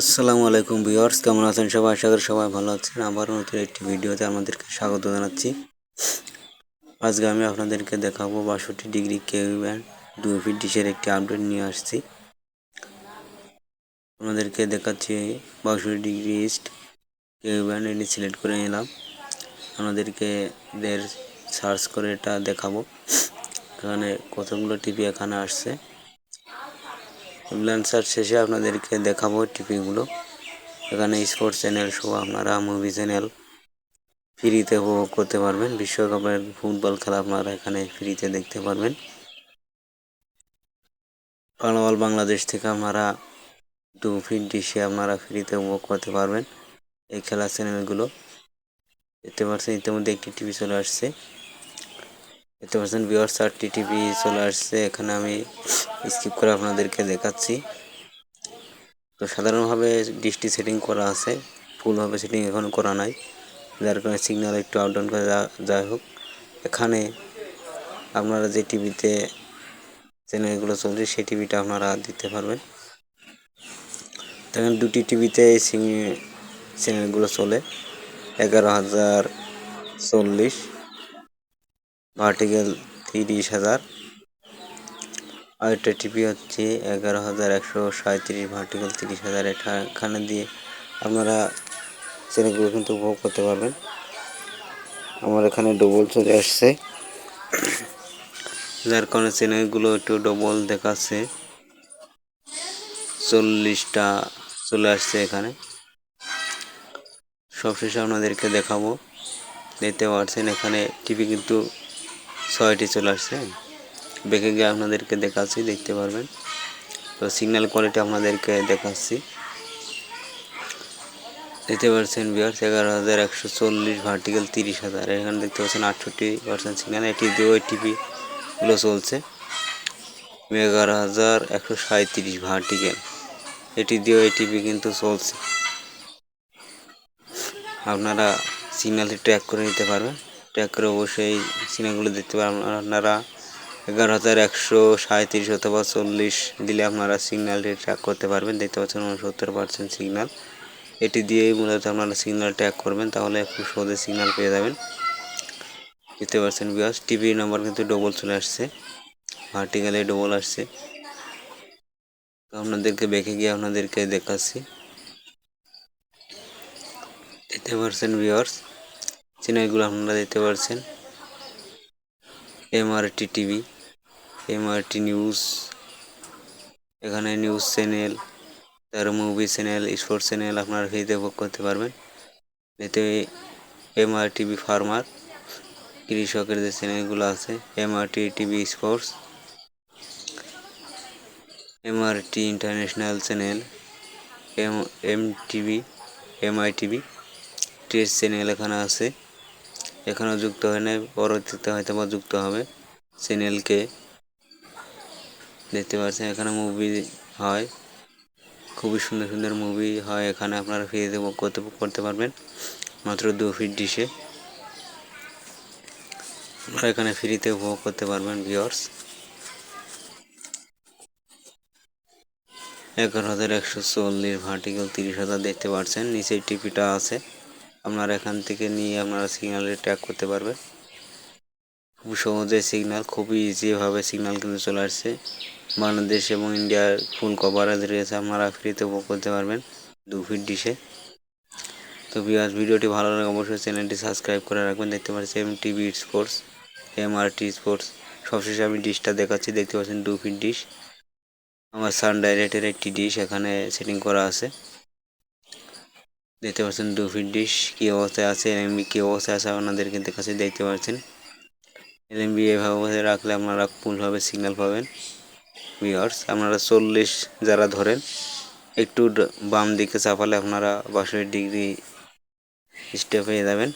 আসসালামু আলাইকুম ভিউয়ার্স, কেমন আছেন সবাই? আশা করি সবাই ভালো আছেন। আবার নতুন একটি ভিডিওতে আমাদেরকে স্বাগত জানাচ্ছি। আজকে আমি আপনাদেরকে দেখাবো বাষট্টি ডিগ্রি কেউ ব্যান্ড দুই ফিট ডিশের একটি আপডেট নিয়ে আসছি। আপনাদেরকে দেখাচ্ছি বাষট্টি ডিগ্রি ইস্ট কেউ ব্যান্ড এটি সিলেক্ট করে নিলাম। আপনাদেরকে এদের সার্চ করে এটা দেখাবো। এখানে কতগুলো টিভি এখানে আসছে। ল্যান্সার শেষে আপনাদেরকে দেখাবো টিভিগুলো এখানে স্পোর্টস চ্যানেল শো আপনারা মুভি চ্যানেল ফ্রিতে উপভোগ করতে পারবেন। বিশ্বকাপের ফুটবল খেলা আপনারা এখানে ফ্রিতে দেখতে পারবেন। পানোয়াল বাংলাদেশ থেকে আপনারা টু ফিট ডিশে আপনারা ফ্রিতে উপভোগ করতে পারবেন। এই খেলার চ্যানেলগুলো দেখতে পাচ্ছেন, ইতিমধ্যে একটি টিভি চলে আসছে। দেখতে পাচ্ছেন বিয়ার চারটি টিভি চলে আসছে। এখানে আমি স্কিপ করে আপনাদেরকে দেখাচ্ছি। তো সাধারণভাবে ডিশটি সেটিং করা আছে। ফুলভাবে সেটিং এখন করা নাই। যার কারণে সিগন্যাল একটু আপ ডাউন করে যাই হোক। এখানে আপনারা যে টিভিতে চ্যানেলগুলো চলছে, সেই টিভিটা আপনারা দিতে পারবেন। দেখেন দুটি টিভিতে এই চ্যানেলগুলো চলে। এগারো হাজার চল্লিশ। ভার্টিক্যাল তিরিশ হাজার। আরেকটা টিভি হচ্ছে এগারো হাজার একশো সাঁত্রিশ ভার্টিক্যাল তিরিশ হাজার। এখানে দিয়ে আপনারা চ্যানেলগুলো কিন্তু উপভোগ করতে পারবেন। আমার এখানে ডবল চলে আসছে। যার কারণে চ্যানেলগুলো একটু ডবল দেখাচ্ছে। চল্লিশটা চলে আসছে এখানে। সবশেষে আপনাদেরকে দেখাবো। দেখতে পাচ্ছেন এখানে টিভি কিন্তু ছয়টি চলে আসছে। বেঁকে গিয়ে আপনাদেরকে দেখাচ্ছি, দেখতে পারবেন। তো সিগন্যাল কোয়ালিটি আপনাদেরকে দেখাচ্ছি। দেখতে পাচ্ছেন বিয়ার্স এগারো হাজার একশো চল্লিশ ভার্টিক্যাল তিরিশ হাজার। এখানে দেখতে পাচ্ছেন আটষট্টি পার্সেন্ট সিগন্যাল এটি দিয়ে টিভিগুলো চলছে, এগারো হাজার একশো সাঁত্রিশ ভার্টিক্যাল এটি দিয়ে ওই টিভি কিন্তু চলছে। আপনারা সিগন্যালটি ট্র্যাক করে নিতে পারবেন। ট্র্যাক করে অবশ্যই সিগন্যালগুলো দেখতে পারবেন আপনারা। এগারো হাজার একশো সাঁত্রিশ অথবা চল্লিশ দিলে আপনারা সিগন্যালটি ট্র্যাক করতে পারবেন। দেখতে পাচ্ছেন উনসত্তর পার্সেন্ট সিগন্যাল এটি দিয়েই মূলত আপনারা সিগন্যাল ট্র্যাক করবেন, তাহলে খুব সহজে সিগন্যাল পেয়ে যাবেন। দেখতে পাচ্ছেন বিয়াস টিভি নাম্বার কিন্তু ডবল চলে আসছে। ভার্টিক্যালে ডবল আসছে। তো আপনাদেরকে বেঁকে গিয়ে আপনাদেরকে দেখাচ্ছি। দেখতে পাচ্ছেন চ্যানেলগুলো আপনারা দেখতে পাচ্ছেন এমআরটি টিভি এমআরটি নিউজ এখানে নিউজ চ্যানেল তার মুভি চ্যানেল স্পোর্টস চ্যানেল আপনারা ফ্রিতে ভোগ করতে পারবেন। এতে এমআর টিভি ফার্মার কৃষকের যে চ্যানেলগুলো আছে MRT TV sports MRT international channel M M TV MI TV test channel এখানে আছে। এখানেও যুক্ত হয় নাই, পরবর্তীতে হয়তো বা যুক্ত হবে চ্যানেলকে দেখতে পাচ্ছেন এখানে মুভি হয়। খুবই সুন্দর সুন্দর মুভি হয় এখানে, আপনারা ফ্রিতে করতে করতে পারবেন। মাত্র দু ফিট ডিশে। আপনারা এখানে ফ্রিতে উপভোগ করতে পারবেন ভিওর্স এগারো হাজার একশো চল্লিশ ভার্টিক্যাল তিরিশ হাজার দেখতে পাচ্ছেন নিচে টিপিটা আছে। আপনারা এখান থেকে নিয়ে আপনারা সিগন্যালে ট্র্যাক করতে পারবেন। খুব সহজে সিগন্যাল খুবই ইজিভাবে সিগন্যাল কিন্তু চলে আসছে। বাংলাদেশ এবং ইন্ডিয়ার ফুল কভারেজ রয়েছে, আপনারা ফ্রিতে উপভোগ করতে পারবেন দু ফিট ডিশে তো বিয়াস ভিডিওটি ভালো লাগে অবশ্যই চ্যানেলটি সাবস্ক্রাইব করে রাখবেন। দেখতে পাচ্ছি M TV sports M R T sports সবশেষে আমি ডিশটা দেখাচ্ছি। দেখতে পাচ্ছেন দু ফিট ডিশ আমার সান ডাইরেক্টের একটি ডিশ এখানে সেটিং করা আছে। দেখতে পাচ্ছেন দু ফিট ডিশ, কী অবস্থায় আছে এমবি কী অবস্থায় আছে আপনাদের কিন্তু কাছে দেখতে পাচ্ছেন। এলএমবি এভাবে রাখলে আপনারা ফুলভাবে সিগন্যাল পাবেন। ভিওয়ার্স আপনারা চল্লিশ যারা ধরেন, একটু বাম দিকে চাপালে আপনারা বাষট্টি ডিগ্রি স্টেপ হয়ে যাবেন।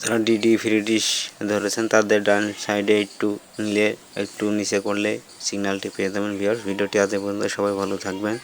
যারা ডিডি ফ্রি ডিশ ধরেছেন, তাদের ডান সাইডে একটু নিলে, একটু নিচে করলে সিগন্যালটি পেয়ে যাবেন। ভিওয়ার্স ভিডিওটি আজ পর্যন্ত, সবাই ভালো থাকবেন।